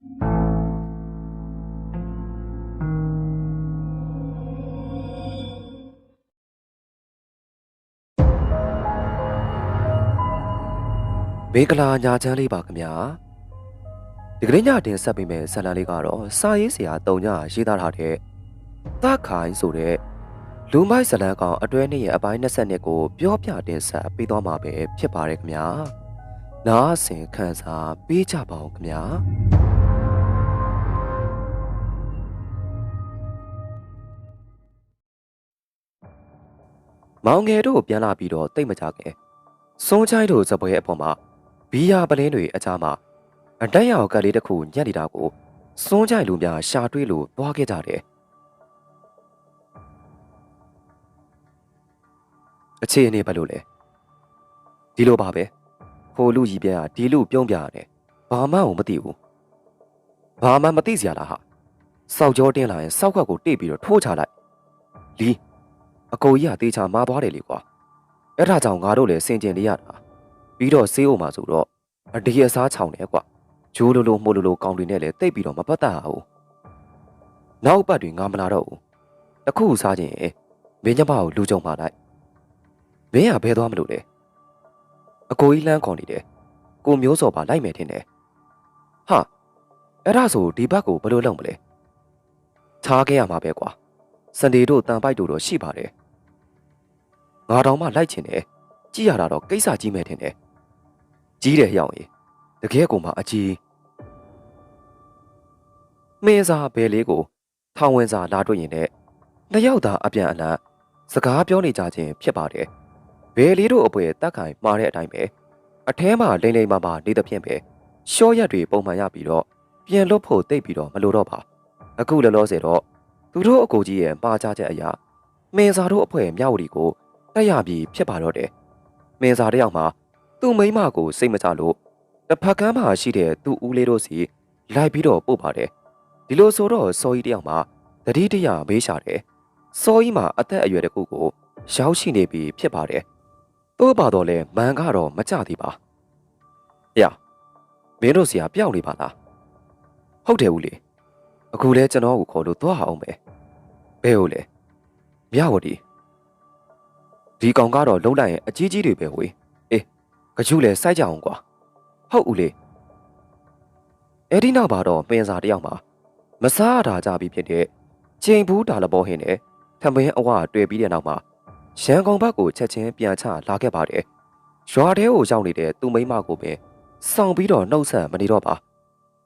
မေကလာညာချမ်းလေးပါခင်ဗျာဒီကနေ့ညတင်ဆက်ပေးမယ့်ဇာတ်လမ်းလေးကတော့စာရေးဆရာတုံညရေးသားထားတဲ့သခိုင်ဆိုတဲ့လူမိုက်ဇာတ်လမ်းကောင်အတွဲနှစ်ရဲ့အပိုင်း22ကိုပြောပြတင်ဆက်ပေးသွားမှာပဲဖြစ်ပါတယ်ခင်ဗျာနားဆင်ခန်းစားပေးကြပါဦးခင်ဗျာ မောင်ငယ်တို့ပြန်လာပြီးတော့တိတ်မကြခင်စွန်ချိုင်းတို့ဇပွဲအပေါ်မှာဘီယာပလင်းတွေအကြားမှာအတက်ရောက်ကလေးတစ်ခုညက်နေတာကိုစွန်ချိုင်းလူများရှာတွေ့လို့သွားခဲ့ကြတယ်အခြေအနေဘယ်လိုလဲဒီလိုပါပဲဟိုလူကြီးပြန်ကဒီလူပြုံးပြရတယ်ဘာမှမသိဘူးဘာမှမသိစရာလားဟာစောက်ကြောတင်းလာရင်စောက်ခွက်ကိုတိတ်ပြီးတော့ထိုးချလိုက်လီ အကိုကြီးကတေးချာမာသွားတယ်လေကွာအဲ့ဒါကြောင့်ငါတို့လည်းစင်ကျင်နေရတာပြီးတော့ဆေးအောင်မှာဆိုတော့အဒီအစားချောင်းတယ်ကွာဂျိုးလိုလိုမှုလိုလိုကောင်းတွေနဲ့လည်းတိတ်ပြီးတော့မပတ်သက်ဘူးနောက်ပတ်တွေငါမလာတော့ဘူးတခုစားခြင်းမင်းညမကိုလူကြုံပါလိုက်မင်းကဘဲသွားမလို့လဲအကိုကြီးလမ်းခေါ်နေတယ်ကိုမျိုးစော်ပါလိုက်မယ်ထင်တယ်ဟာအဲ့ဒါဆိုဒီဘက်ကိုဘယ်လိုလုပ်မလဲထားခဲ့ရမှာပဲကွာ စန်ဒီတို့တန်ပိုက်တို့တော့ရှိပါတယ်ငါတောင်မှလိုက်ချင်တယ်ကြည့်ရတာတော့ကိစ္စကြီးမဲ့ထင်တယ်ကြီးတယ်ဟျောင်းကြီးတကယ်ကိုမှအကြီးမင်းစားဘယ်လေးကိုထောင်ဝင်စာလာတွေ့ရင်လည်းနှစ်ယောက်သာအပြန်အလှန်စကားပြောနေကြခြင်းဖြစ်ပါတယ်ဘယ်လေးတို့အပွဲတက်ခိုင်မှားတဲ့အတိုင်းပဲအထဲမှာလိမ့်လိမ့်မာမာနေသဖြင့်ပဲရှော့ရက်တွေပုံမှန်ရပြီးတော့ပြန်လွတ်ဖို့တိတ်ပြီးတော့မလိုတော့ပါအခုလောလောဆယ်တော့ သူတို့အကိုကြီးရဲ့ပါကြချက်အရာမင်းစားတို့အဖွဲမြောက်ဝတီကိုတက်ရပြီးဖြစ်ပါတော့တယ်မင်းစားတယောက်မှာသူ့မိန်းမကိုစိတ်မချလို့တစ်ဖက်ကမ်းမှာရှိတဲ့သူ့ဦးလေးတို့စီလိုက်ပြီးတော့ပို့ပါတယ်ဒီလိုဆိုတော့စော်ကြီးတယောက်မှာတတိတရမေးရှာတယ်စော်ကြီးမှာအသက်အရွယ်တစ်ခုကိုရောက်ရှိနေပြီဖြစ်ပါတယ်တို့ပါတော့လဲမန်ကတော့မကြသေးပါဟရမင်းတို့ဆရာပျောက်နေပါလားဟုတ်တယ်ဦးလေး အခုလဲကျွန်တော်ကိုခေါ်လို့သွားအောင်ပဲဘဲဟုတ်လဲမြဝတီဒီကောင်ကတော့လုံးလိုက်ရင်အကြီးကြီးတွေပဲဝေးအေးကြွလဲစိုက်ကြအောင်ကွာဟုတ်ဦးလေးအဲ့ဒီနောက်ပါတော့ပင်စာတယောက်မှာမစားတာကြပြီဖြစ်တဲ့ချိန်ဘူးတာလဘောဟင်းနဲ့ထမင်းအဝတွေ့ပြီးတဲ့နောက်မှာရန်ကုန်ဘက်ကိုချက်ချင်းပြန်ချလာခဲ့ပါတယ်ရွာထဲကိုရောက်နေတဲ့သူ့မိန်းမကိုပဲစောင့်ပြီးတော့နှုတ်ဆက်မနေတော့ပါ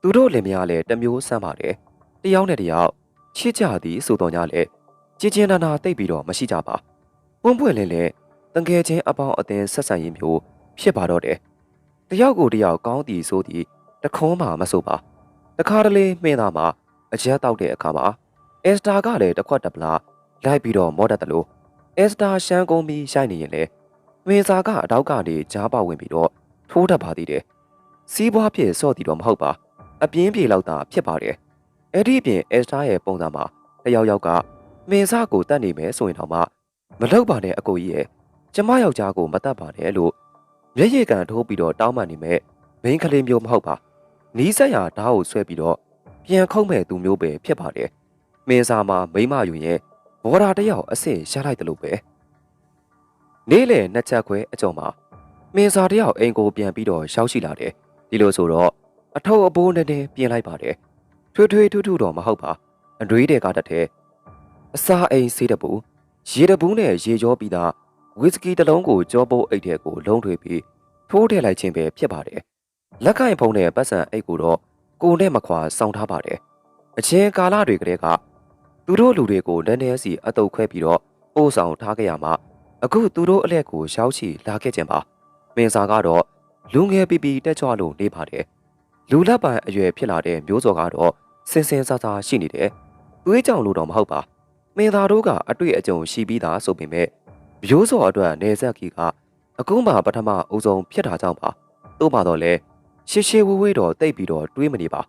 သူတို့လင်မယားလည်းတစ်မျိုးဆန်းပါတယ် တယောက်နဲ့တယောက်ချစ်ကြသည်ဆိုတော့ညလည်းကြည်ကျင်နာနာတိတ်ပြီးတော့မရှိကြပါပွန့်ပွန့်လင်းလင်းတငယ်ချင်းအပေါင်းအသင်းဆက်ဆံရေးမျိုးဖြစ်ပါတော့တယ်တယောက်ကိုတယောက်ကောင်းသည်ဆိုသည်တခုံးမှမဆိုပါတခါတလေမှင်းသားမှာအကျက်တောက်တဲ့အခါမှာအက်စတာကလည်းတစ်ခွက်တစ်ပလားလိုက်ပြီးတော့မောတတ်တယ်လို့အက်စတာရှမ်းကုန်းပြီးရှိုက်နေရင်လေမင်းစာကအတောက်ကနေကြားပဝင်ပြီးတော့ထိုးတတ်ပါသေးတယ်စီးပွားဖြစ်စော့တီတော့မဟုတ်ပါအပြင်းပြေလောက်တာဖြစ်ပါတယ် အဲ့ဒီအပြင်အက်စတာရဲ့ပုံစံမှာတယောက်ယောက်ကမင်းစာကိုတတ်နေမယ်ဆိုရင်တော့မှမလောက်ပါနဲ့အကိုကြီးရဲ့ကျမယောက်ျားကိုမတတ်ပါနဲ့လို့မျက်ရည်ကန်ထိုးပြီးတော့တောင်းပန်နေမဲ့မင်းကလေးမျိုးမဟုတ်ပါနီးစက်ရဓာတ်ကိုဆွဲပြီးတော့ပြန်ခုံးမဲ့သူမျိုးပဲဖြစ်ပါတယ်မင်းစာမှာမိမယူရဲ့ဘော်ဒါတယောက်အစ်စ်ရလိုက်တယ်လို့ပဲနေ့လေနှစ်ချက်ခွဲအကြုံမှာမင်းစာတယောက်အိမ်ကိုပြန်ပြီးတော့ရောက်ရှိလာတယ်ဒီလိုဆိုတော့အထုပ်အပိုးနဲ့နဲ့ပြင်လိုက်ပါတယ် ထွေးထွေးထူးထူးတော့မဟုတ်ပါအတွေးတွေကတည်းကအစာအိမ်ဆေးတပူရေတပူးနဲ့ရေကြောပြီးသားဝီစကီတစ်လုံးကိုကြောပုတ်အိတ်ထဲကိုလုံးထွေပြီးထိုးထည့်လိုက်ခြင်းပဲဖြစ်ပါတယ်လက်ကင်ဖုံးနဲ့ပတ်စံအိတ်ကိုတော့ကိုနဲ့မခွာစောင်းထားပါတယ်အချင်းကာလတွေကတည်းကသူတို့လူတွေကိုနည်းနည်းစီအတုပ်ခွဲပြီးတော့ပို့ဆောင်ထားခဲ့ရမှာအခုသူတို့အလက်ကိုရောက်ချီလာခဲ့ခြင်းပါမင်းစာကတော့လူငယ်ပီပီတက်ကြွလို့နေပါတယ်လူလက်ပိုင်အရွယ်ဖြစ်လာတဲ့မျိုးစော်ကတော့ စင်စင်ဆာဆာရှိနေတယ်သွေးကြောင်လို့တော့မဟုတ်ပါမင်းသားတို့ကအတွေ့အကြုံရှိပြီးသားဆိုပေမဲ့မျိုးစော်အတွက်နေဆက်ကြီးကအခုမှပထမအုပ်ဆုံးဖြစ်တာကြောင့်ပါတို့ပါတော့လဲရှေရှေဝဝေးတော့တိတ်ပြီးတော့တွေးမနေပါ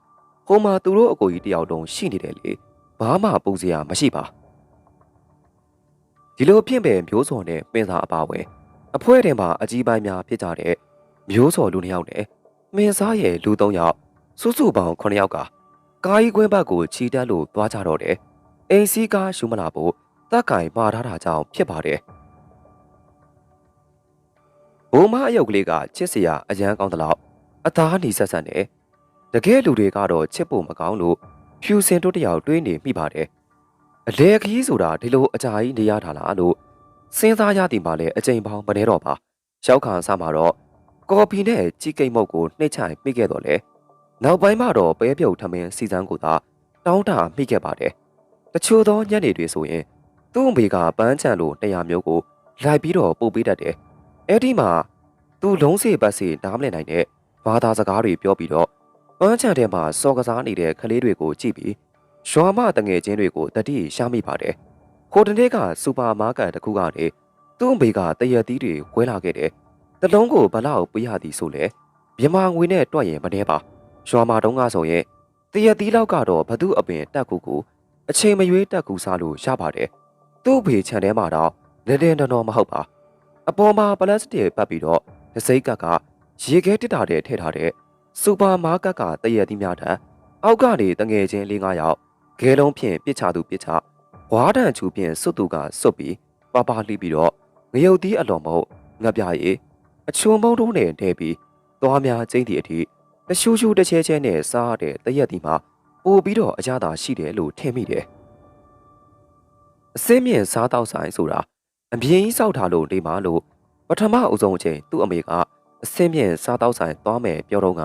ဟိုမှာသူတို့အကိုကြီးတယောက်လုံးရှိနေတယ်လေဘာမှပူစရာမရှိပါဒီလိုဖြစ်ပေမျိုးစော်နဲ့ပင်စာအပါဝင်အဖွဲတင်မှာအကြီးပိုင်းများဖြစ်ကြတဲ့မျိုးစော်လူနှစ်ယောက်နဲ့မင်းစားရဲ့လူသုံးယောက်စုစုပေါင်း9ယောက်က ကာယီကွင်းဘက်ကိုခြီတက်လို့သွားကြတော့တယ်။အိမ်စီးကားရှုမလာဖို့တက်ကင်မှားထားတာကြောင့်ဖြစ်ပါတယ်။ဘုံမအယုတ်ကလေးကချစ်စရာအရန်ကောင်းသလောက်အသားနေဆက်ဆက်နဲ့တကယ်လူတွေကတော့ချစ်ဖို့မကောင်းလို့ဖြူစင်တို့တယောက်တွေးနေမိပါတယ်။အလေခကြီးဆိုတာဒီလိုအကြာကြီးနေရတာလားလို့စဉ်းစားရသည်မှလည်းအချိန်ပေါင်းမနေတော့ပါ။ရောက်ခါစားမှာတော့ကော်ဖီနဲ့ကြီးကိတ်မုတ်ကိုနှိမ့်ချိုင်မိခဲ့တော့လေ နောက်ပိုင်းမှာတော့ပဲပြုတ်ထမင်းစီစန်းကိုသာတောင်းတမိခဲ့ပါတယ်တချို့သောညနေတွေဆိုရင်သူ့အမေကပန်းချံလိုတရားမျိုးကိုလိုက်ပြီးတော့ပို့ပေးတတ်တယ်အဲ့ဒီမှာသူလုံးစေပတ်စီနားမလည်နိုင်တဲ့ဘာသာစကားတွေပြောပြီးတော့ပန်းချံထဲမှာစော်ကစားနေတဲ့ကလေးတွေကိုကြည့်ပြီးရွာမတငယ်ချင်းတွေကိုတတိရှာမိပါတယ်ဟိုတနေ့ကစူပါမားကတ်တစ်ခုကနေသူ့အမေကတရက်သီးတွေကွဲလာခဲ့တယ်တလုံးကိုဘလောက်ပေးရသည်ဆိုလဲမြန်မာငွေနဲ့တွက်ရင်မနှဲပါ ရွာမှာတုန်းကဆိုရင်တရက်သီးလောက်ကတော့ဘသူအပင်တက်ကူကိုအချိန်မရွေးတက်ကူစားလို့ရပါတယ်သူ့ဖေခြံထဲမှာတော့လင်းလင်းတော်တော်မဟုတ်ပါအပေါ်မှာပလတ်စတစ်ပတ်ပြီးတော့ဒစိကကရေခဲတစ်တာတဲ့ထည့်ထားတဲ့စူပါမားကတ်ကတရက်သီးများထက်အောက်ကနေတငယ်ချင်း၄၅ယောက်ဂဲလုံးဖြင့်ပစ်ချသူပစ်ချဝါးတန်ချူဖြင့်စွတ်သူကစွတ်ပြီးပပလှီးပြီးတော့ငရုတ်သီးအလွန်မဟုတ်ငပြရည်အချုံမုံတုံးနဲ့တဲပြီးသွားများကျင်းသည့်အထိတ ရှူးရှူးတစ်ချဲချဲနဲ့စားတဲ့တရက်ဒီမှာပို့ပြီးတော့အကြတာရှိတယ်လို့ထင်မိတယ်။အစင်းမြင့်စားတော့ဆိုင်ဆိုတာအပြင်းကြီးစောက်ထားလို့နေမှာလို့ပထမအဆုံးအချိန်သူ့အမေကအစင်းမြင့်စားတော့ဆိုင်သွားမယ်ပြောတော့က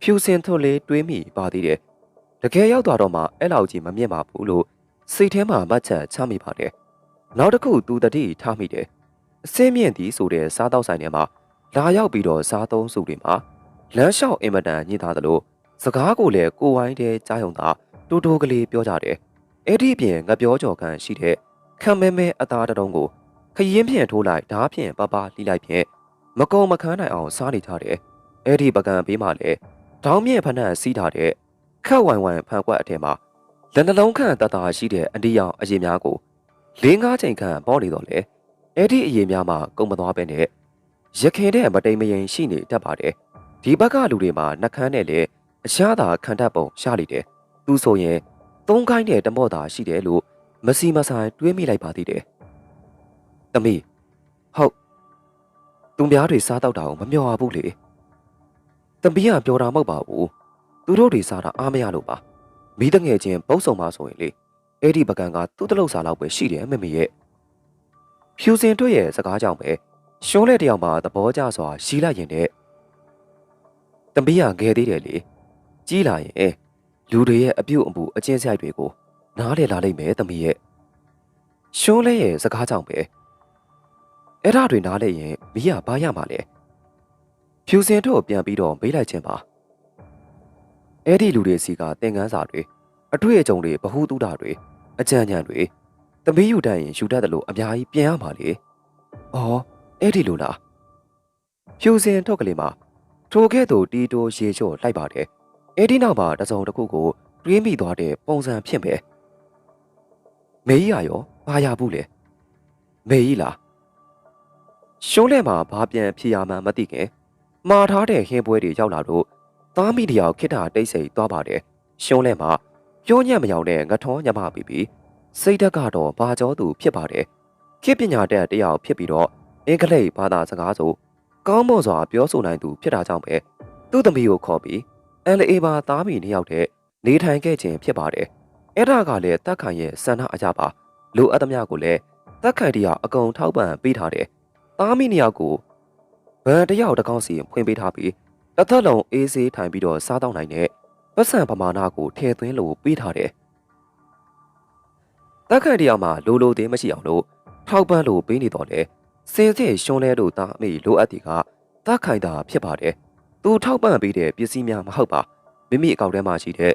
ဖြူစင်ထွန်းလေးတွေးမိပါသေးတယ်။တကယ်ရောက်သွားတော့မှအဲ့လောက်ကြီးမမြင်ပါဘူးလို့စိတ်ထဲမှာမှတ်ချက်ချမိပါတယ်။နောက်တစ်ခုသူတတိထားမိတယ်။အစင်းမြင့်သည်ဆိုတဲ့စားတော့ဆိုင်ထဲမှာလာရောက်ပြီးတော့စားသုံးစုတွေမှာ လမ်းလျှောက်အင်မတန်ညှိသားသလိုစကားကိုလည်းကိုဝိုင်းတဲ့ကြားယုံသာတိုးတိုးကလေးပြောကြတယ်။အဲ့ဒီအပြင်ငပြောကြော်ခံရှိတဲ့ခံမဲမဲအသားတုံးကိုခရင်ဖြင့်ထိုးလိုက်ဓားဖြင့်ပပလှိလိုက်ဖြင့်မကုံမခန်းနိုင်အောင်စားနေကြတယ်။အဲ့ဒီပကံဘေးမှာလည်းတောင်းမြင့်ဖနှံစီးထားတဲ့ခက်ဝိုင်ဝိုင်ဖန်ကွက်အထက်မှာလက်နှလုံးခန့်တတရှိတဲ့အဒီရောင်အရင်များကို၄၅ချိန်ခန့်ပေါ်နေတော့လေအဲ့ဒီအရင်များမှာကုံမသွားပဲနဲ့ရခင်တဲ့မတိမ်မရင်ရှိနေတတ်ပါတယ် ဒီဘက်ကလူတွေမှာနှကန်းနဲ့လေအရှားသာခံတတ်ပုံရှားလိတယ်သူဆိုရင်သုံးခိုင်းတဲ့တမော့သာရှိတယ်လို့မစီမဆိုင်တွေးမိလိုက်ပါသေးတယ်တမီးဟုတ်သူများတွေစားတော့တာကိုမမျှော်ပါဘူးလေတမီးကပြောတာမဟုတ်ပါဘူးသူတို့တွေစားတာအားမရလို့ပါမိတငယ်ချင်းပုတ်ဆုံပါဆိုရင်လေအဲ့ဒီပကံကသူ့တလုတ်စားလောက်ပဲရှိတယ်မမေရဲ့ဖြူစင်တွေ့ရဲ့စကားကြောင့်ပဲရှုံးတဲ့တယောက်မှာသဘောကျစွာရီလိုက်ရင်တဲ့ တမီးကငယ်သေးတယ်လေကြီးလာရင်လူတွေရဲ့အပြုတ်အမူအကျဉ်းဆိုင်တွေကိုနားလည်လာလိမ့်မယ်တမီးရဲ့ရှုံးလဲရဲ့စကားကြောင့်ပဲအဲ့ဒါတွေနားလဲရင်မီးကဘာရမှာလဲဖြူစင်တို့ပြန်ပြီးတော့မေးလိုက်ခြင်းပါအဲ့ဒီလူတွေစီကသင်ကန်းစာတွေအတွေ့အကြုံတွေဗဟုသုတတွေအကြံဉာဏ်တွေသမီးယူတတ်ရင်ယူတတ်တယ်လို့အများကြီးပြန်ရမှာလေ။အော်အဲ့ဒီလိုလားဖြူစင်ထုတ်ကလေးမှာ ထိုကဲ့သို့တီတိုရေချော့လိုက်ပါတယ်အဲ့ဒီနောက်မှာတစုံတစ်ခုကိုတွေးမိသွားတဲ့ပုံစံဖြစ်ပဲမေကြီးရရောဘာရဘူးလဲမေကြီးလားရှုံးလဲမှာဘာပြန်ဖြေရမှန်းမသိခင်မှားထားတဲ့ဟင်းပွဲတွေရောက်လာတော့သားမိတယောက်ခိတ္တတိတ်ဆိတ်သွားပါတယ်ရှုံးလဲမှာပြောညံ့မယောင်တဲ့ငထောညမပြီးပြီးစိတ်ဓာတ်ကတော့ဘာကြောသူဖြစ်ပါတယ်ခေပညာတတ်တယောက်ဖြစ်ပြီးတော့အင်္ဂလိပ်ဘာသာစကားဆို ကောင်းမွန်စွာပြောဆိုနိုင်သူဖြစ်တာကြောင့်ပဲသူ့သမီးကိုခေါ်ပြီး LA ပါသားမိနှစ်ယောက်တည်းနေထိုင်ခဲ့ခြင်းဖြစ်ပါတယ်။အဲ့ဒါကလည်းတက်ခိုင်ရဲ့စန္ဒအကြပါလိုအပ်သမျှကိုလည်းတက်ခိုင်တယောက်အကုန်ထောက်ပံ့ပေးထားတယ်။သားမိနှစ်ယောက်ကိုဗန်တယောက်တကောင်းစီဖွင့်ပေးထားပြီးတစ်သက်လုံးအေးဆေးထိုင်ပြီးတော့စားတော့နိုင်တဲ့ပတ်စံပမာဏကိုထည့်သွင်းလို့ပေးထားတယ်။တက်ခိုင်တယောက်မှာလိုလိုသေးမရှိအောင်လို့ထောက်ပံ့လို့ပေးနေတော့လေ စင်စစ်ရှွန်လဲတို့သားအမိလိုအပ်တီကတခိုင်တာဖြစ်ပါတယ်။သူထောက်ပံ့ပေးတဲ့ပစ္စည်းများမဟုတ်ပါ။မိမိအကောင့်ထဲမှာရှိတဲ့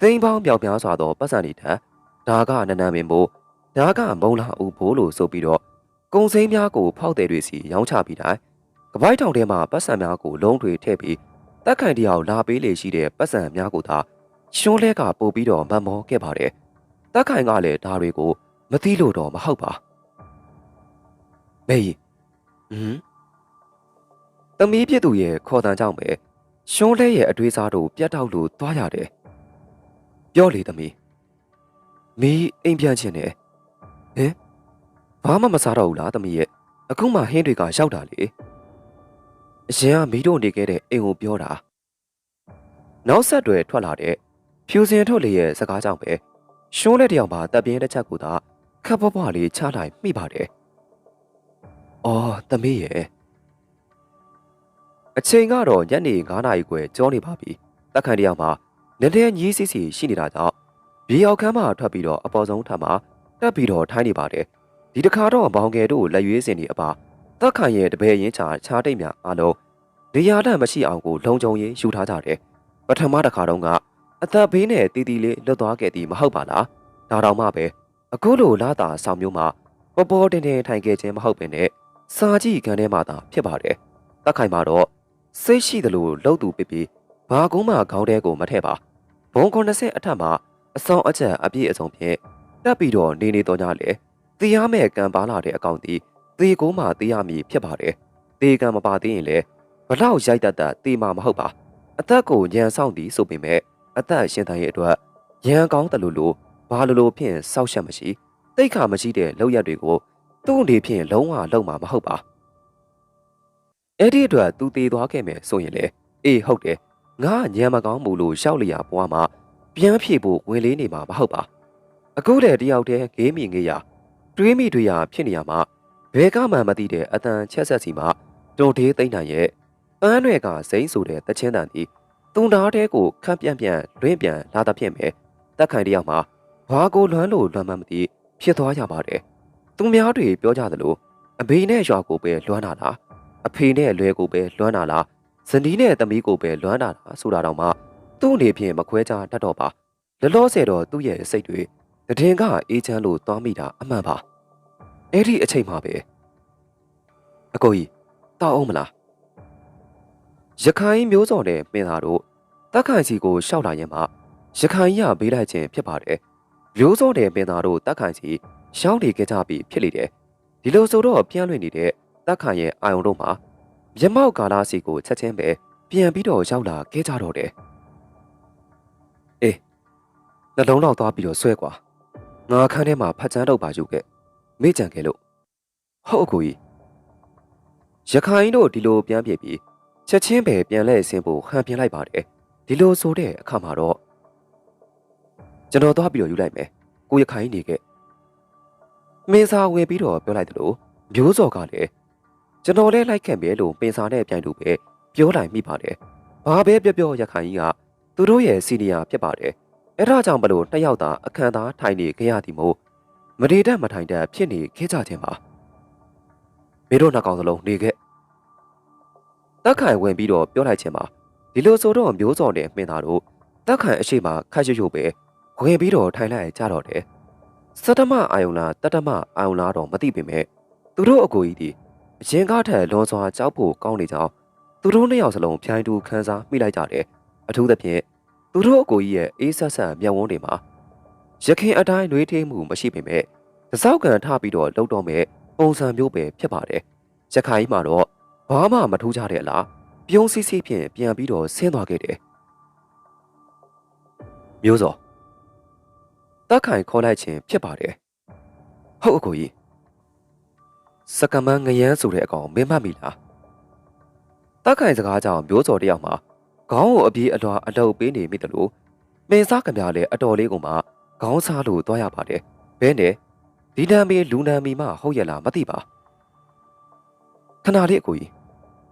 သိန်းပေါင်းပြောင်များစွာသောပတ်စံတွေထက်ဒါကနနမင်းမို့ဒါကမုံလာဦးဘိုးလို့ဆိုပြီးတော့ကုံစိမ်းများကိုဖောက်တယ်တွေစီရောင်းချပြီးတိုင်းကပိုက်ထောင်ထဲမှာပတ်စံများကိုလုံးတွေထည့်ပြီးတက်ခိုင်တယောက်လာပေးလေရှိတဲ့ပတ်စံများကိုသာရှွန်းလဲကပို့ပြီးတော့မမောခဲ့ပါတယ်။တက်ခိုင်ကလည်းဒါတွေကိုမသိလို့တော့မဟုတ်ပါ။ မေးဟမ်သမီးပြစ်သူရဲ့ခေါ်တန်ကြောင့်ပဲရှုံးလဲရဲ့အတွေးစားတို့ပြတ်တောက်လို့သွားရတယ်ပြောလေသမီးမီးအိမ်ပြန်ခြင်းနဲ့ဟင်ဘာမှမစားတော့ဘူးလားသမီးရဲ့အခုမှဟင်းတွေကရောက်တာလေအရင်ကမီးတို့နေခဲ့တဲ့အိမ်ကိုပြောတာနောက်ဆက်တွဲထွက်လာတဲ့ဖြူစင်ထုတ်လေရဲ့စကားကြောင့်ပဲရှုံးလက်တယောက်မှာတပ်ပြင်းတစ်ချက်ကိုသာခပ်ပွားပွားလေးချလိုက်မိပါတယ် အော်သမီးရဲ့အချိန်ကတော့ညနေ9နာရီခွဲကျော်နေပါပြီတက်ခန်တယောက်မှာနည်းနည်းညီးစီစီရှိနေတာကြောင့်မြေရောက်ခန်းမှာထွက်ပြီးတော့အပေါ်ဆုံးထပ်မှာတက်ပြီးတော့ထိုင်းနေပါတယ်ဒီတစ်ခါတော့ဘောင်ငယ်တို့လက်ရွေးစင်ဒီအပါတက်ခန်ရဲ့တပည့်ရင်းချာချားတိတ်များအားလုံးနေရာတန့်မရှိအောင်ကိုလုံခြုံရေးယူထားကြတယ်ပထမတစ်ခါတော့ကအသက်ဘေးနဲ့တီတီလေးလွတ်သွားခဲ့သည်မဟုတ်ပါလားဒါတောင်မှပဲအခုလိုလာတာဆောင်မျိုးမှာပေါ်ပေါ်တင်တင်ထိုင်ခဲ့ခြင်းမဟုတ်ပင်နဲ့ စာကြည့်ခံထဲမှာသာဖြစ်ပါတယ်တက်ခိုင်မှာတော့စိတ်ရှိသလိုလှုပ်သူပစ်ပြီးဘာကုန်းမှခေါင်းထဲကိုမထည့်ပါဘုံ90အထက်မှာအဆောင်အချက်အပြည့်အစုံဖြင့်တက်ပြီးတော့နေနေတော့ကြလေတေးရမဲ့ကံပါလာတဲ့အကောင့်ဒီသေကိုမှတေးရမည်ဖြစ်ပါတယ်တေးကံမပါသေးရင်လေဘလောက်ရိုက်တတ်တတ်တေးမှာမဟုတ်ပါအသက်ကိုညံဆောင်သည်ဆိုပေမဲ့အသက်ရှင်တန်ရဲ့အတွက်ရန်ကောင်းတယ်လို့လို့ဘာလို့လို့ဖြင့်စောက်ရှက်မရှိတိတ်ခါမရှိတဲ့လောက်ရက်တွေကို သူ့အနေဖြင့်လုံးဝလုံးမှာမဟုတ်ပါအဲ့ဒီအတွက်သူတည်သွားခဲ့မယ်ဆိုရင်လေအေးဟုတ်တယ်ငါညံမကောင်းဘူးလို့ရှောက်လျာဘွားမှာပြန်ဖြေဖို့ဝင်လေးနေမှာမဟုတ်ပါအခုတည်းတယောက်တည်းဂေးမီငေးရတွေးမိတွေးရဖြစ်နေရမှာဘယ်ကမှမသိတဲ့အတန်ချက်ဆက်စီမှာတုံတေးသိမ့်နိုင်ရဲ့ပန်းတွေကစိမ့်ဆိုတဲ့တချင်းတန်ဒီတုံသားတဲကိုခန့်ပြန်ပြန်လွင့်ပြန်လာတာဖြစ်မယ်တက်ခိုင်တယောက်မှာဘာကိုလွမ်းလို့လွမ်းမှမသိဖြစ်သွားရပါတယ် သူများတွေပြောကြသလိုအဘေနဲ့ရွာကိုပဲလွမ်းတာလားအဖေနဲ့လွဲကိုပဲလွမ်းတာလားဇနီးနဲ့သမီးကိုပဲလွမ်းတာလားဆိုတာတော့မှသူ့အနေဖြင့်မခွဲခြားတတ်တော့ပါလလောဆယ်တော့သူ့ရဲ့စိတ်တွေတည်င်ကအေးချမ်းလို့သွားမိတာအမှန်ပါအဲ့ဒီအချိန်မှာပဲအကိုကြီးတောက်အောင်မလားရခိုင်မျိုးစော်နဲ့မင်းသားတို့တက်ခိုင်စီကိုရှောက်လာရင်မှရခိုင်ရဘေးလိုက်ခြင်းဖြစ်ပါတယ်မျိုးစော်နဲ့မင်းသားတို့တက်ခိုင်စီ ရှောင်းနေကြကြပြီးဖြစ်လေတယ်ဒီလိုဆိုတော့ပြန်လွင်နေတဲ့တက်ခိုင်ရဲ့အာယုံတို့မှာမြမောက်ကာလာစီကိုချက်ချင်းပဲပြန်ပြီးတော့ရောက်လာခဲ့ကြတော့တယ်အေးနှလုံးတော့သွားပြီးတော့ဆွဲကွာငါခန်းထဲမှာဖတ်ချမ်းတော့ပါယူခဲ့မေ့ကြံခဲ့လို့ဟုတ်အကူကြီးရခိုင်တို့ဒီလိုပြန်ပြေးပြီးချက်ချင်းပဲပြန်လဲဆင်းဖို့ဟန်ပြင်လိုက်ပါတယ်ဒီလိုဆိုတဲ့အခါမှာတော့ကျွန်တော်သွားပြီးတော့ယူလိုက်မယ်ကိုရခိုင်နေခဲ့ မင်းစာဝင်ပြီးတော့ပြောလိုက်တယ်လို့မျိုးစော်ကလည်းကျွန်တော်လည်းလိုက်ခဲ့မယ်လို့ပင်စာနဲ့ပြိုင်လို့ပဲပြောလိုက်မိပါတယ်ဘာပဲပြောပြောရခိုင်ကြီးကသူတို့ရဲ့စီနီယာဖြစ်ပါတယ်အဲ့ဒါကြောင့်မလို့နှစ်ယောက်သာအခမ်းသားထိုင်နေကြရသည်မို့မရေတတ်မထိုင်တတ်ဖြစ်နေခဲ့ကြခြင်းပါမင်းတို့နှစ်ကောင်စလုံးနေခဲ့တက်ခိုင်ဝင်ပြီးတော့ပြောလိုက်ခြင်းပါဒီလိုဆိုတော့မျိုးစော်နဲ့မင်းသားတို့တက်ခိုင်အရှိမခတ်ရွရွပဲဝင်ပြီးတော့ထိုင်လိုက်ကြတော့တယ် စတမအာယုံနာတတမအာယုံနာတော့မသိပေမဲ့သူတို့အကိုကြီးဒီအရင်ကထက်လွန်စွာကြောက်ဖို့ကောင်းနေကြောင်းသူတို့နှစ်ယောက်စလုံးဖြိုင်းတူခန်းစားမိလိုက်ကြတယ်အထူးသဖြင့်သူတို့အကိုကြီးရဲ့အေးဆက်ဆက်မျက်ဝန်းတွေမှာရခင်အတိုင်းနှွေးထေးမှုမရှိပေမဲ့တစောက်ကန်ထပြီးတော့လှုပ်တော့မဲ့ပုံစံမျိုးပဲဖြစ်ပါတယ်ရခိုင်မှာတော့ဘာမှမထူးကြတဲ့အလားပြုံးစီးစီးဖြင့်ပြန်ပြီးတော့ဆင်းသွားခဲ့တယ်မျိုးစော တက်ခိုင်ခေါ်လိုက်ခြင်းဖြစ်ပါတယ်ဟုတ်အကိုကြီးစကမန်းငရမ်းဆိုတဲ့အကောင်မင်းမမိလားတက်ခိုင်စကားကြောင့်မျိုးစော်တယောက်မှာခေါင်းကိုအပြေးအလွှာအလုတ်ပေးနေမိတယ်လို့မင်းစားကပြလည်းအတော်လေးကမှခေါင်းစားလို့တွားရပါတယ်ဘဲနဲ့ဒီနံမေလူနံမီမှဟုတ်ရလားမသိပါခဏလေးအကိုကြီး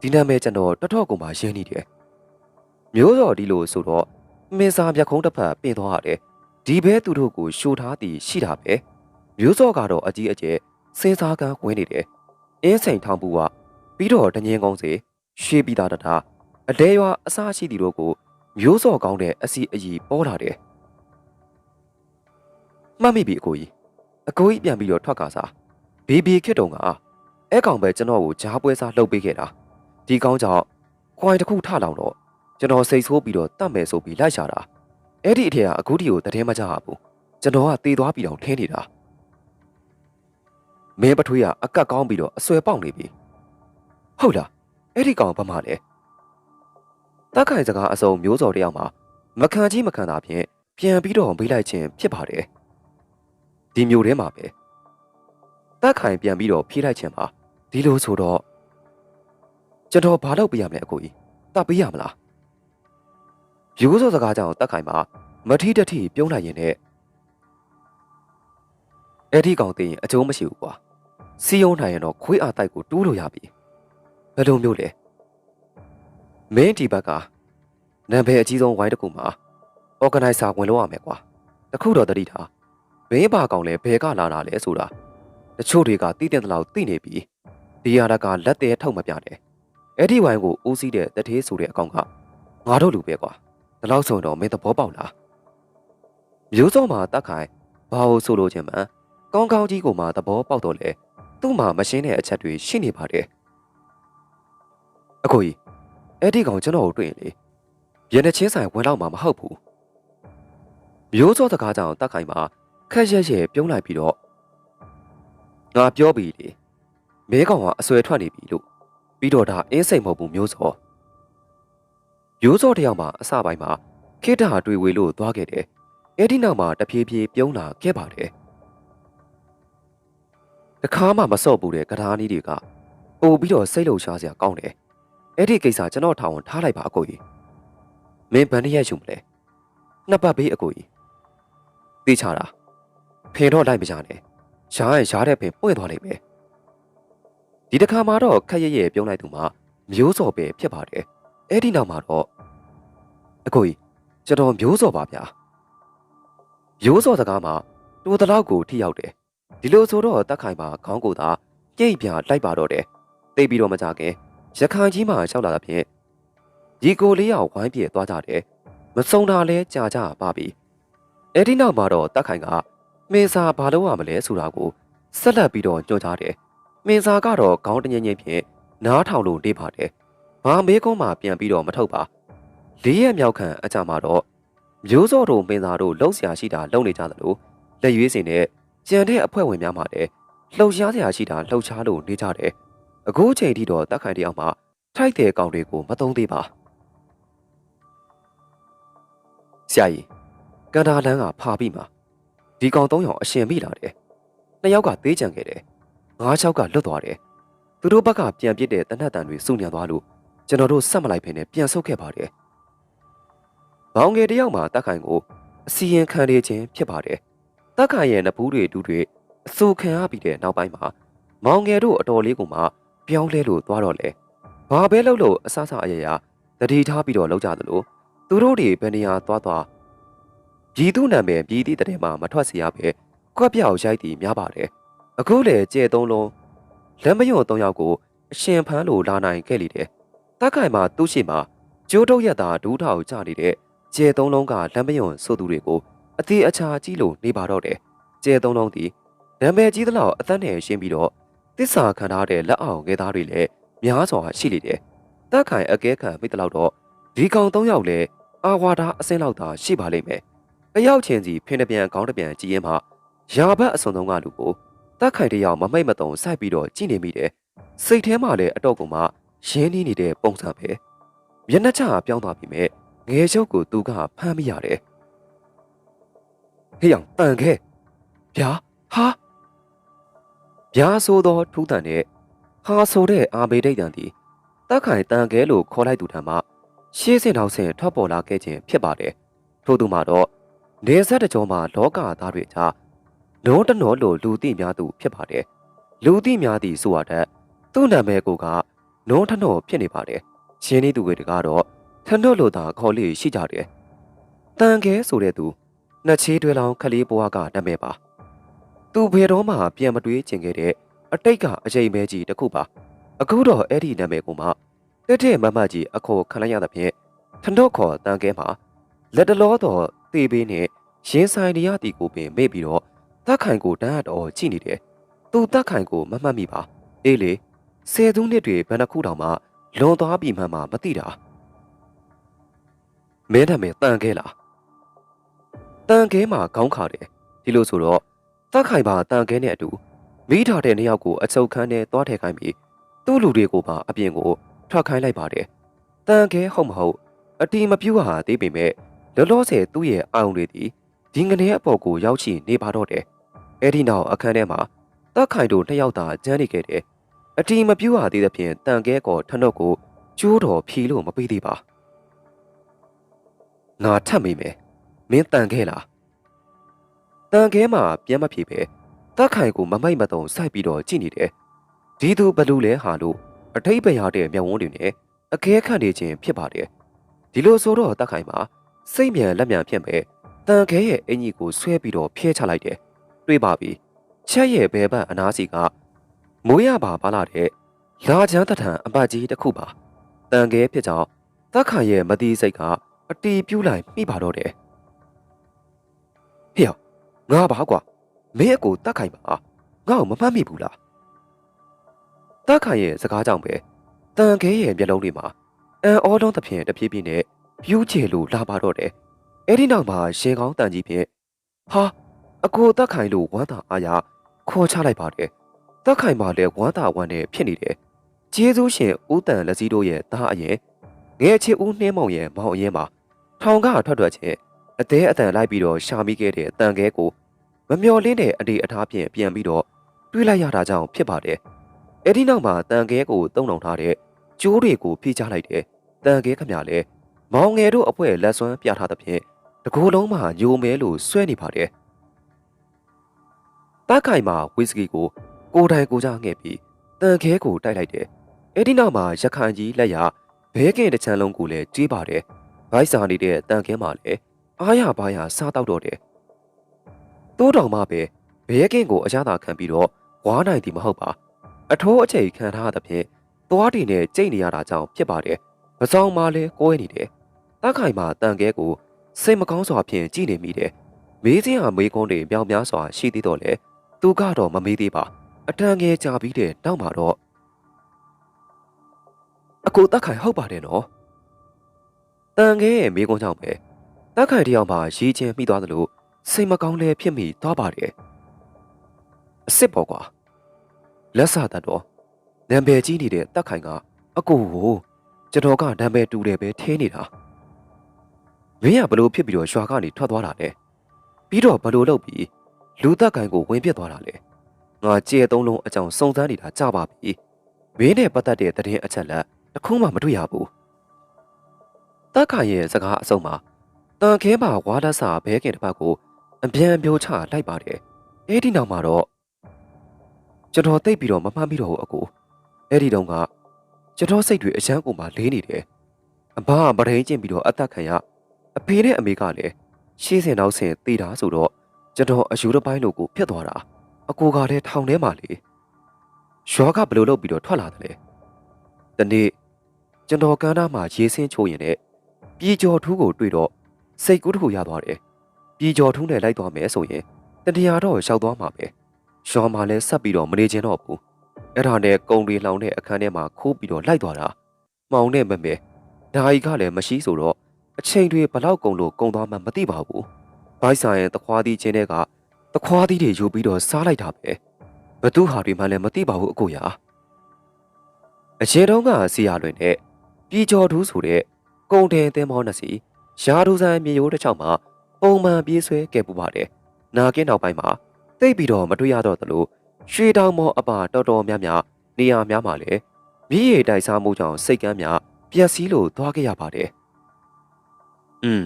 ဒီနာမည်ကျွန်တော်တော်တော်ကိုမှရင်းနေတယ်မျိုးစော်ဒီလိုဆိုတော့မင်းစားမျက်ခုံးတစ်ဖက်ပြင်သွားရတယ် ဒီဘဲသူတို့ကိုရှို့ထားသည်ရှိတာပဲမျိုးစော်ကတော့အကြီးအကျယ်စဉ်းစားကန်းဝင်နေတယ်အင်းစိန်ထောင်ပူကပြီးတော့တငင်းကောင်းစေရွှေပြည်သားတတာအတဲရွာအစားရှိသည်တို့ကိုမျိုးစော်ကောင်းတဲ့အစီအီပေါ်လာတယ်မှတ်မိပြီအကိုကြီးအကိုကြီးပြန်ပြီးတော့ထွက်ကစားဘေဘီခစ်တုံကအဲ့ကောင်ပဲကျွန်တော်ကိုဂျားပွဲစားလှုပ်ပေးခဲ့တာဒီကောင်းကြောင့်ခွိုင်တစ်ခုထလောင်တော့ကျွန်တော်စိတ်ဆိုးပြီးတော့တတ်မယ်ဆိုပြီးလိုက်ရှာတာ အဲ့ဒီအထက်ကအခုတီကိုတည်မကြဘူးကျွန်တော်ကတေသွားပြီးတော့ထင်းနေတာမင်းပထွေးကအကတ်ကောင်းပြီးတော့အဆွဲပေါက်နေပြီဟုတ်လားအဲ့ဒီကောင်ဘာမှလဲတက်ခိုင်စကားအစုံမျိုးစော်တယောက်မှာမခံကြီးမခံတာဖြင့်ပြန်ပြီးတော့မေးလိုက်ခြင်းဖြစ်ပါတယ်ဒီမျိုးထဲမှာပဲတက်ခိုင်ပြန်ပြီးတော့ဖြေးလိုက်ခြင်းပါဒီလိုဆိုတော့ကျွန်တော်ဘာလုပ်ပြရမလဲအကိုကြီးတတ်ပေးရမလား ရိုးစော်စကားကြောင့်တက်ခိုင်မှာမထီတထီပြုံးလိုက်ရင်လည်းအဲ့ဒီကောင်သိရင်အကျုံးမရှိဘူးကွာစီယုံနိုင်ရင်တော့ခွေးအားတိုက်ကိုတူးလို့ရပြီဘယ်လိုမျိုးလဲမင်းဒီဘက်ကနံပါတ်အကြီးဆုံးဝိုင်းတစ်ခုမှာ organizer ဝင်လို့ရမယ်ကွာတခုတော့တတိထားမင်းပါကောင်လဲဘယ်ကလာတာလဲဆိုတာတချို့တွေကသိတဲ့တလောက်သိနေပြီဒီရတာကလက်သေးထုတ်မပြနဲ့အဲ့ဒီဝိုင်းကိုဦးစီးတဲ့တထေးဆိုတဲ့အကောင်ကငါတို့လူပဲကွာ ဒီလောက်ဆိုတော့မင်းသဘောပေါက်လားမျိုးစုံမှာတက်ခိုင်ဘာလို့ဆိုလို့ချင်းမှန်ကောင်းကောင်းကြီးကိုမှသဘောပေါက်တော့လေသူ့မှာမရှင်းတဲ့အချက်တွေရှိနေပါတယ်အကိုကြီးအဲ့ဒီကောင်ကျွန်တော်ကိုတွေ့ရင်လေရင်းနှချင်းဆိုင်ဝင်တော့မှာမဟုတ်ဘူးမျိုးစောတကားကြောင့်တက်ခိုင်မှာခက်ရက်ရက်ပြုံးလိုက်ပြီးတော့ငါပြောပြီလေမဲကောင်ကအဆွဲထွက်နေပြီလို့ပြီးတော့ဒါအင်းစိတ်မဟုတ်ဘူးမျိုးစော မျိုးစောတယောက်မှာအစပိုင်းမှာခိတ္တဟာတွေ့ဝေလို့သွားခဲ့တယ်အဲ့ဒီနောက်မှာတဖြည်းဖြည်းပြုံးလာခဲ့ပါတယ်တခါမှမစော့ဘူးတဲ့ကထာနီးတွေကပို့ပြီးတော့စိတ်လှုပ်ရှားစရာကောင်းတယ်အဲ့ဒီကိစ္စကျွန်တော်ထောင်ထားလိုက်ပါအကိုကြီးမင်းဘယ်နည်းရယူမလဲနှစ်ပတ်ဘေးအကိုကြီးသိချတာဖင်တော့လိုက်မကြနဲ့ရှားရင်ရှားတဲ့ဖင်ပွင့်သွားလိမ့်မယ်ဒီတစ်ခါမှာတော့ခက်ရရဲ့ပြုံးလိုက်သူမှာမျိုးစော်ပဲဖြစ်ပါတယ် အဲ့ဒီနောက်မှာတော့အကိုကြီးကျွန်တော်မျိုးစော်ပါဗျာရိုးစော်စကားမှာတိုးတလောက်ကိုထိရောက်တယ်ဒီလိုဆိုတော့တက်ခိုင်ပါခေါင်းကိုသာကြိတ်ပြလိုက်ပါတော့တယ်သိပြီးတော့မကြခင်ရခိုင်ကြီးမှလျှောက်လာတာဖြင့်ရီကိုလေးယောက်ဝိုင်းပြေသွားကြတယ်မစုံတာလဲကြာကြပါပြီအဲ့ဒီနောက်မှာတော့တက်ခိုင်ကမင်းစာဘာလို့ရမလဲဆိုတာကိုဆက်လက်ပြီးတော့ကြွကြတယ်မင်းစာကတော့ခေါင်းတငင်းငင်းဖြင့်နားထောင်လို့နေပါတယ် ဘာမေးကုန်းမှပြန်ပြီးတော့မထုတ်ပါလေးရက်မြောက်ခံအကြမှာတော့မျိုးစောတို့မင်းသားတို့လှုပ်ရှားရှိတာလှုပ်နေကြသလိုလက်ရွေးစင်နဲ့ကြံတဲ့အဖွဲ့ဝင်များမှလည်းလှုပ်ရှားစရာရှိတာလှုပ်ရှားလို့နေကြတယ်အခုချိန်ထိတော့တက်ခိုင်တယောက်မှထိုက်တဲ့ကောင်တွေကိုမသုံးသေးပါဆရာကြီးကန်တာလန်းကဖာပြီးမှဒီကောင်သုံးယောက်အရှင်မိလာတယ်နှစ်ယောက်ကသေးကြံခဲ့တယ်ငါးချောက်ကလွတ်သွားတယ်သူတို့ဘက်ကပြန်ပစ်တဲ့တနတ်တန်တွေစုညံသွားလို့ ကျွန်တော်တို့ဆက်မလိုက်ဖ ೇನೆ ပြန်ဆုတ်ခဲ့ပါတယ်ဘောင်ငယ်တယောက်မှတက်ခိုင်ကိုအစီရင်ခံနေခြင်းဖြစ်ပါတယ်တက်ခိုင်ရဲ့နဘူးတွေတူတွေအဆူခံရပြီးတဲ့နောက်ပိုင်းမှာမောင်ငယ်တို့အတော်လေးကမှပြောင်းလဲလို့သွားတော့လေဘာပဲလုပ်လို့အဆဆအရရတတိထားပြီးတော့လောက်ကြသလိုသူတို့တွေဘယ်နေရာသွားသွားပြည်သူနာမည်ပြည်သည့်တည်းမှာမထွက်စီရပဲကွက်ပြောက်ရိုက်တည်များပါတယ်အခုလေကြဲသုံးလုံးလက်မယွန့်သုံးယောက်ကိုအရှင်ဖန်းလိုလာနိုင်ခဲ့လေတယ် တက်ခိုင်မှာသူ့ရှိမှာကျိုးတုတ်ရတာဒူးထောက်ကြနေတဲ့ကျဲသုံးလုံးကလက်မယွန့်ဆိုသူတွေကိုအသေးအချာကြီးလို့နေပါတော့တယ်ကျဲသုံးလုံးဒီနာမည်ကြီးသလောက်အသက်နဲ့ရှင်းပြီးတော့တစ္ဆာခံထားတဲ့လက်အောင်ငယ်သားတွေလည်းများစွာရှိလေတယ်တက်ခိုင်အကဲခံမိတလောက်တော့ဒီကောင်သုံးယောက်လည်းအာဝါဒအစင်းလောက်သာရှိပါလိမ့်မယ်တယောက်ချင်းစီဖင်းတပြန်ခေါင်းတပြန်ကြည်ရင်မှရာဘတ်အစုံဆုံးကလူကိုတက်ခိုင်တယောက်မမိတ်မတုံစိုက်ပြီးတော့ကြည်နေမိတယ်စိတ်ထဲမှာလည်းအတော့ကမှ ရင်းနှီးနေတဲ့ပုံစံပဲမျက်နှာချပြောင်းသွားပြီမဲ့ငယ်ချုပ်ကိုသူကဖမ်းမိရတယ်ဟေးအောင်တန်ခဲဗျာဟာဗျာဆိုတော့ထူးတန်တဲ့ဟာဆိုတဲ့အာဘေဒိတ်တန်ဒီတက်ခိုင်တန်ခဲလို့ခေါ်လိုက်သူထံမှရှေးစင်တော်ဆင်ထွက်ပေါ်လာခဲ့ခြင်းဖြစ်ပါတယ်ထို့သူမှာတော့နေဆက်တကြောမှာလောကသားတွေကြားနောတနောလိုလူသိများသူဖြစ်ပါတယ်လူသိများသည်ဆိုရတဲ့သူ့နာမည်ကိုက နောထနောဖြစ်နေပါတယ်ရှင်းနေသူတွေကတော့ထနောလိုသာခေါ်လေးရှိကြတယ်တန်ခဲဆိုတဲ့သူနှစ်ချေးတွဲလောင်းခလေးဘွားကနာမည်ပါသူဘယ်တော့မှပြန်မတွေးချင်ခဲ့တဲ့အတိတ်ကအချိန်မဲကြီးတစ်ခုပါအခုတော့အဲ့ဒီနာမည်ကိုမှတက်တဲ့မမကြီးအခေါ်ခံလိုက်ရသဖြင့်ထန်တော့ခေါ်တန်ကဲမှာလက်တလောတော့တေးပေးနဲ့ရင်းဆိုင်ရတီကိုပင်မေ့ပြီးတော့တက်ခိုင်ကိုတန်းရတော့ကြည့်နေတယ်သူတက်ခိုင်ကိုမမှတ်မိပါအေးလေ ဆယ်သူနှစ်တွေဘယ်နှခုတောင်မှလွန်သွားပြီမှမှမသိတာမင်းနာမည်တန်ကဲလားတန်ကဲမှာခေါင်းခါတယ်ဒီလိုဆိုတော့တက်ခိုင်ပါတန်ကဲနဲ့အတူမိထားတဲ့နှစ်ယောက်ကိုအချုပ်ခန်းထဲသွားထည့်ခိုင်းပြီးသူ့လူတွေကိုပါအပြင်ကိုထွက်ခိုင်းလိုက်ပါတယ်။တန်ခဲဟုတ်မဟုတ်အတီမပြူဟာသေးပေမဲ့လောလောဆယ်သူ့ရဲ့အာရုံတွေသည်ဒီငနေအပေါ်ကိုရောက်ရှိနေပါတော့တယ်အဲ့ဒီနောက်အခန်းထဲမှာတက်ခိုင်တို့နှစ်ယောက်သာကျန်းနေခဲ့တယ် အတီမပြူဟာသေးသဖြင့်တန်ကဲကောထနုတ်ကိုကျိုးတော်ဖြီလို့မပေးသေးပါငါထပ်မိမယ်မင်းတန်ခဲလားတန်ခဲမှာပြန်မဖြေပဲတက်ခိုင်ကိုမမိုက်မတုံစိုက်ပြီးတော့ကြည့်နေတယ်ဒီသူဘလူလဲဟာလို့အထိတ်ပရတဲ့မျက်ဝန်းတွေနဲ့အခဲခန့်နေခြင်းဖြစ်ပါတယ်ဒီလိုဆိုတော့တက်ခိုင်မှာစိတ်မြန်လက်မြန်ဖြစ်မဲ့တန်ခဲရဲ့အင်ကြီးကိုဆွဲပြီးတော့ဖျဲချလိုက်တယ်တွေးပါပြီချက်ရဲ့ဘဲဘက်အနားစီက မိုးရပါပါလာတဲ့လာချမ်းတထံအပတ်ကြီးတစ်ခုပါတန်ခဲဖြစ်ကြောင်းတက်ခိုင်ရဲ့မတိစိတ်ကအတီးပြူးလိုက်မိပါတော့တယ်ဟေ့ငါပါကွာမင်းအကိုတက်ခိုင်ပါငါ့ကိုမမှတ်မိဘူးလားတက်ခိုင်ရဲ့စကားကြောင့်ပဲတန်ခဲရဲ့မျက်လုံးတွေမှာအန်အောတုံးသဖြင့်တပြေးပြေးနဲ့ပြူးချေလို့လာပါတော့တယ်အဲ့ဒီနောက်မှာရှေကောင်းတန်ကြီးဖြင့်ဟာအကိုတက်ခိုင်လို့ဝမ်းသာအားရခေါ်ချလိုက်ပါတယ် တက်ခိုင်မှာလည်းဝမ်းသာဝမ်းနဲ့ဖြစ်နေတယ်ကျေးဇူးရှင်ဦးတန်လက်စည်းတို့ရဲ့သားအရင်ငယ်ချစ်ဦးနှင်းမောင်ရဲ့မောင်အရင်မှာထောင်ကထွက်ထွက်ချင်းအသေးအတန်လိုက်ပြီးတော့ရှာမိခဲ့တဲ့တန်ခဲကိုမမျော်လင့်တဲ့အနေအထားဖြင့်ပြန်ပြီးတော့တွေးလိုက်ရတာကြောင့်ဖြစ်ပါတယ်။အဲဒီနောက်မှာတန်ခဲကိုတုံနှောင်ထားတဲ့ကျိုးတွေကိုဖိချလိုက်တယ်။တန်ခဲခမလည်းမောင်ငယ်တို့အဖွဲလက်စွမ်းပြထားသဖြင့်တကူလုံးမှာညိုမဲလို့ဆွဲနေပါတယ်။တားခိုင်မှာဝီစကီကို ကိုတိုင်ကိုကြငှဲ့ပြီးတန်ခဲကိုတိုက်လိုက်တယ်။အဲဒီနောက်မှာရခိုင်ကြီးလက်ရဘဲကင်တစ်ချမ်းလုံးကိုလည်းကြေးပါတယ်။ဘိုက်စာနေတဲ့တန်ခဲမှာလည်းအားရပါးရစားတော့တော့တယ်။တိုးတော်မှပဲဘဲကင်ကိုအရသာခံပြီးတော့ဝါနိုင်သည်မဟုတ်ပါ။အထိုးအချိတ်ခံထားသဖြင့်သွားတီနဲ့ကြိတ်နေရတာကြောင့်ဖြစ်ပါတယ်။မဆောင်မှလည်းကိုးနေတယ်။တက်ခိုင်မှာတန်ခဲကိုစိတ်မကောင်းစွာဖြင့်ကြည်နေမိတယ်။မေးစင်းဟာမေးခွန်းတွေမြောင်များစွာရှိသေးတော့လေသူကတော့မမေးသေးပါ။ အတန်ငယ်ကြာပြီးတဲ့နောက်မှာတော့အကိုတက်ခိုင်ဟုတ်ပါတယ်နော်။တန်ခဲရဲ့မေးခွန်းကြောင့်ပဲတက်ခိုင်တယောက်မှရီးချင်းမိသွားသလိုစိတ်မကောင်းလဲဖြစ်မိသွားပါတယ်။အစ်စ်ပေါ့ကွာ။လက်ဆာတတ်တော့နံပါတ်ကြီးနေတဲ့တက်ခိုင်ကအကိုကိုကျွန်တော်ကနံပါတ်တူတယ်ပဲထင်းနေတာမင်းကဘလို့ဖြစ်ပြီးတော့ရွာကနေထွက်သွားတာလဲပြီးတော့ဘလို့လုပ်ပြီးလူတက်ခိုင်ကိုဝင်ပြစ်သွားတာလဲ ငါကြဲသုံးလုံးအကြောင်းစုံစမ်းနေတာကြပါပြီမင်းနဲ့ပတ်သက်တဲ့သတင်းအချက်လက်တစ်ခုမှမတွေ့ရဘူးတက်ခိုင်ရဲ့စကားအဆုံးမှာတန်ခဲပါဝါဒစာဘဲခင်တစ်ပတ်ကိုအပြန်ပြိုးချလိုက်ပါတယ်အဲ့ဒီနောက်မှာတော့ကျွန်တော်တိတ်ပြီးတော့မမှန်ပြီးတော့ဘူးအကိုအဲ့ဒီတုန်းကကျွန်တော်စိတ်တွေအယမ်းကိုမှလေးနေတယ်အဘကပရင်းကျင့်ပြီးတော့အသက်ခံရအဖေနဲ့အမေကလည်းရှေးစင်နောက်ဆင်တည်တာဆိုတော့ကျွန်တော်အယူတစ်ပိုင်းလို့ကိုဖြစ်သွားတာ အကိုကလည်းထောင်ထဲမှာလေရွာကဘလို့လုပ်ပြီးတော့ထွက်လာတယ်လေတနေ့ကျွန်တော်ကမ်းသားမှာရေစင်းချိုးရင်လည်းပြည်ကျော်ထူးကိုတွေ့တော့စိတ်ကူးတစ်ခုရသွားတယ်ပြည်ကျော်ထူးနဲ့လိုက်သွားမယ်ဆိုရင်တတရားတော့ရောက်သွားမှာပဲရွာမှာလည်းဆက်ပြီးတော့မနေချင်တော့ဘူးအဲ့ဒါနဲ့ကုံတွေလောင်တဲ့အခန်းထဲမှာခိုးပြီးတော့လိုက်သွားတာမှောင်နဲ့မမဲဒါကြီးကလည်းမရှိဆိုတော့အချိန်တွေဘလောက်ကုန်လို့ကုန်သွားမှမသိပါဘူးဘိုက်ဆိုင်ရဲ့တခွားသီးချင်းတွေက တခွားသီးတွေယူပြီးတော့စားလိုက်တာပဲဘသူဟာတွေမှလည်းမသိပါဘူးအကိုရာအရင်တုန်းကစီရလွင်နဲ့ပြည်ကျော်ထူးဆိုတဲ့ကုံတင်သင်းမောနှစ်စီရာထူးဆိုင်မြေရိုးတစ်ချောင်းမှာပုံမှန်ပြေးဆွဲခဲ့ပူပါတယ်နာကင်းနောက်ပိုင်းမှာတိတ်ပြီးတော့မတွေ့ရတော့သလိုရွှေတောင်မော်အပါတော်တော်များများနေရာများမှာလည်းမြည်ရည်တိုက်စားမှုကြောင့်စိတ်ကမ်းများပျက်စီးလို့သွားခဲ့ရပါတယ်။อืม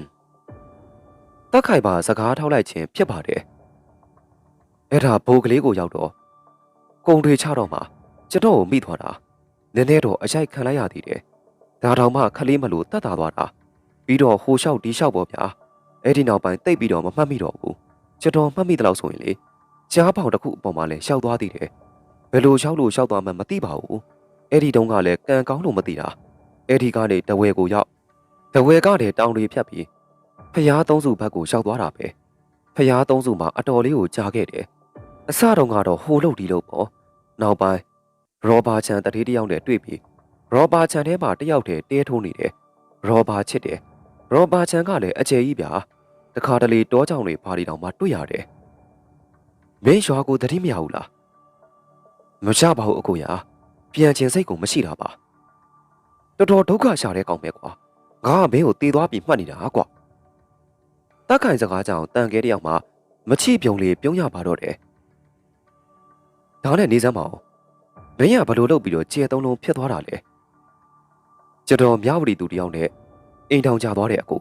တက်ခိုင်ပါစကားထောက်လိုက်ခြင်းဖြစ်ပါတယ်။ အဲ့ဒါဘိုးကလေးကိုရောက်တော့ကုံတွေချတော့မှကျွန်တော်ကိုမိသွားတာနည်းနည်းတော့အရိုက်ခံလိုက်ရသေးတယ်။ဒါတောင်မှခလေးမလို့တတ်တာသွားတာပြီးတော့ဟိုလျှောက်ဒီလျှောက်ပေါ့ဗျာ။အဲ့ဒီနောက်ပိုင်းတိတ်ပြီးတော့မမှတ်မိတော့ဘူး။ကျွန်တော်မှတ်မိတယ်လို့ဆိုရင်လေကြားပေါင်တစ်ခုအပေါ်မှာလည်းရှောက်သွားသေးတယ်။ဘယ်လိုရှောက်လို့ရှောက်သွားမှမသိပါဘူး။အဲ့ဒီတုန်းကလည်းကံကောင်းလို့မသိတာ။အဲ့ဒီကနေတဝဲကိုရောက်တဝဲကလည်းတောင်တွေဖြတ်ပြီးဖျားသုံးစုဘက်ကိုရှောက်သွားတာပဲ။ဖျားသုံးစုမှာအတော်လေးကိုကြားခဲ့တယ်။ အစတုန်းကတော့ဟိုလုတ်ဒီလုတ်ပေါ့။နောက်ပိုင်းရောဘာချန်တတိတယောက်နဲ့တွေ့ပြီးရောဘာချန်ထဲမှာတယောက်တည်းတဲထိုးနေတယ်။ရောဘာချစ်တယ်။ရောဘာချန်ကလည်းအကျယ်ကြီးဗျာ။တခါတလေတောကြောင်တွေဘာတွေတောင်မှတွေ့ရတယ်။မင်းရွာကိုတတိမရဘူးလားမရပါဘူးအကိုရာပြန်ကျင်စိတ်ကိုမရှိတာပါတော်တော်ဒုက္ခရှာတဲ့ကောင်ပဲကွာငါကမင်းကိုတေးသွားပြီးမှတ်နေတာကွာတက်ခိုင်စကားကြောင့်တန်ခဲတယောက်မှမချိပြုံလေးပြုံးရပါတော့တယ် ဒါနဲ့နေစမ်းမအောင်မင်းကဘလို့လုပ်ပြီးတော့ကြဲသုံးလုံးဖြစ်သွားတာလဲကျွန်တော်မြဝတီသူတယောက်နဲ့အိမ်ထောင်ကြသွားတဲ့အကူ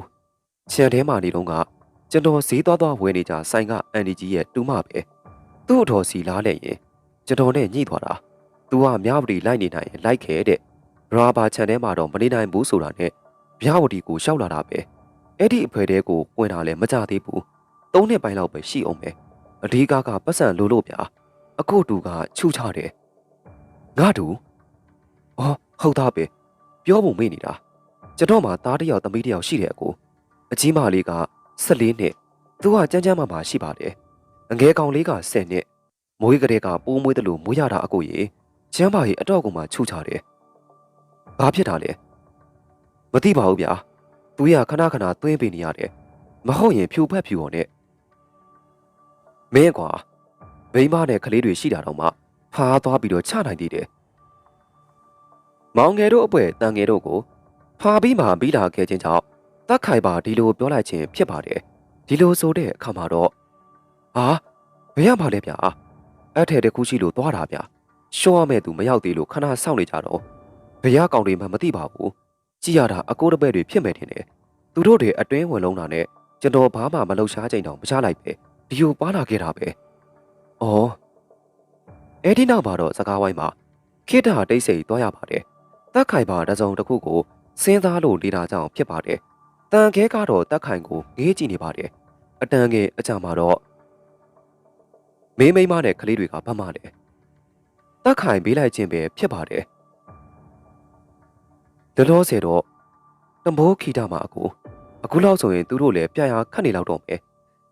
ခြံထဲမှာနေတော့ကကျွန်တော်ဈေးသွားသွားဝယ်နေကြဆိုင်ကအန်ဒီကြီးရဲ့တူမပဲသူ့အတော်စီလားလဲရင်ကျွန်တော်နဲ့ညှိသွားတာ तू ကမြဝတီလိုက်နေနိုင်ရင်လိုက်ခဲတဲ့ရာဘာခြံထဲမှာတော့မနေနိုင်ဘူးဆိုတာနဲ့မြဝတီကိုရှောက်လာတာပဲအဲ့ဒီအဖွဲတဲကိုဝင်တာလည်းမကြသေးဘူးသုံးနှစ်ပိုင်းလောက်ပဲရှိအောင်ပဲအဓိကကပတ်စံလိုလို့ဗျာ အခုတူကချူချတယ်ငါတူအော်ဟုတ်သားပဲပြောဖို့မေ့နေတာကျွန်တော်မှသားတစ်ယောက်သမီးတစ်ယောက်ရှိတယ်အကိုအကြီးမလေးက14နှစ်သူကကြမ်းကြမ်းမာမာရှိပါတယ်အငယ်ကောင်လေးက10နှစ်မွေးကလေးကပိုးမွေးတယ်လို့မွေးရတာအကိုရေချမ်းပါကြီးအတော့ကောင်မှချူချတယ်ဘာဖြစ်တာလဲမသိပါဘူးဗျာသူရခဏခဏသွင်းပေးနေရတယ်မဟုတ်ရင်ဖြူဖက်ဖြူော်နဲ့မင်းကွာ မိမနဲ့ကလေးတွေရှိတာတော့မှဖားသွားပြီးတော့ချနိုင်သေးတယ်မောင်ငယ်တို့အပွဲတန်ငယ်တို့ကိုဖားပြီးမှပြီးလာခဲ့ခြင်းကြောင့်တက်ခိုင်ပါဒီလိုပြောလိုက်ခြင်းဖြစ်ပါတယ်ဒီလိုဆိုတဲ့အခါမှာတော့ဟာဘယ်ရပါလဲဗျာအဲ့ထဲတခုရှိလို့သွားတာဗျာရှော့ရမဲ့သူမရောက်သေးလို့ခဏစောင့်နေကြတော့ဘယ်ရကောင်တွေမှမသိပါဘူးကြည့်ရတာအကိုတပည့်တွေဖြစ်မယ်ထင်တယ်သူတို့တွေအတွင်းဝင်လုံးတာနဲ့ကျွန်တော်ဘာမှမလှုပ်ရှားချိန်တော့မချလိုက်ပဲဒီလိုပါလာခဲ့တာပဲ ဩအဲ့ဒီနောက်မှာတော့စကားဝိုင်းမှာခိတ္တတိတ်ဆိတ်သွားရပါတယ်တက်ခိုင်ပါတစုံတစ်ခုကိုစဉ်းစားလို့နေတာကြောင့်ဖြစ်ပါတယ်တန်ခဲကတော့တက်ခိုင်ကိုငေးကြည့်နေပါတယ်အတန်ငယ်အကြမှာတော့မေးမိမနဲ့ကလေးတွေကဗတ်မတယ်တက်ခိုင်ပေးလိုက်ခြင်းပဲဖြစ်ပါတယ်ဒလောဆယ်တော့တမိုးခီတာမှာအကူအခုလောက်ဆိုရင်သူတို့လည်းပြရာခတ်နေလောက်တော့မယ်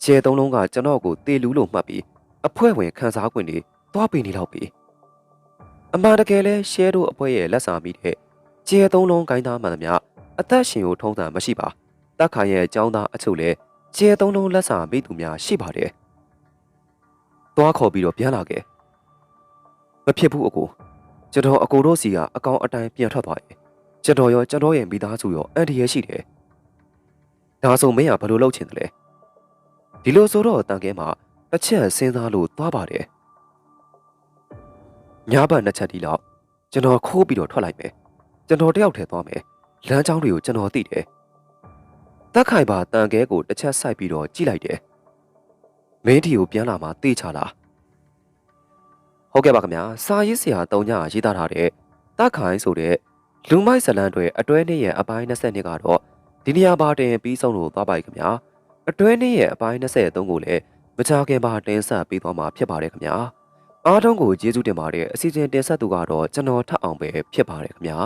ကျဲသုံးလုံးကကျွန်တော်ကိုတေလူးလို့မှတ်ပြီး အဖွဲဝင်ခန်းစားခွင့်တွေသွားပေးနေလောက်ပြီအမှန်တကယ်လဲရှဲတို့အဖွဲရဲ့လက်စာမိတဲ့ကျဲသုံးလုံးဂိုင်းသားမှန်သမျှအသက်ရှင်ကိုထုံးစံမရှိပါတက်ခိုင်ရဲ့အကြောင်းသားအချုပ်လဲကျဲသုံးလုံးလက်စာမိသူများရှိပါတယ်သွားခေါ်ပြီးတော့ပြန်လာခဲ့မဖြစ်ဘူးအကိုကျွန်တော်အကိုတို့စီကအကောင်အတိုင်းပြန်ထွက်သွားတယ်ကျွန်တော်ရောကျွန်တော်ရဲ့မိသားစုရောအန်တီရဲ့ရှိတယ်ဒါဆိုမင်းကဘယ်လိုလုပ်ချင်တယ်လဲဒီလိုဆိုတော့တန်ကဲမှာ တစ်ချက်စဉ်းစားလို့သွားပါတယ်ညဘက်နှစ်ချက်ဒီလောက်ကျွန်တော်ခိုးပြီးတော့ထွက်လိုက်မယ်ကျွန်တော်တယောက်ထဲသွားမယ်လမ်းကြောင်းတွေကိုကျွန်တော်သိတယ်တက်ခိုင်ပါတန်ကဲကိုတစ်ချက်စိုက်ပြီးတော့ကြည့်လိုက်တယ်မင်းတီကိုပြန်လာမှတေးချလာဟုတ်ကဲ့ပါခင်ဗျာစာရေးဆရာတုံညရေးသားထားတဲ့တက်ခိုင်ဆိုတဲ့လူမိုက်ဇလန်တွေအတွဲနှစ်ရဲ့အပိုင်း22ကတော့ဒီနေရာပါတင်ပြီးဆုံးလို့သွားပါ යි ခင်ဗျာအတွဲနှစ်ရဲ့အပိုင်း23ကိုလည်း မချခင်ပါတင်ဆက်ပြီးသွားမှာဖြစ်ပါတယ်ခင်ဗျာအားလုံးကိုကျေးဇူးတင်ပါတယ်အစီအစဉ်တင်ဆက်သူကတော့ကျွန်တော်ထပ်အောင်ပဲဖြစ်ပါတယ်ခင်ဗျာ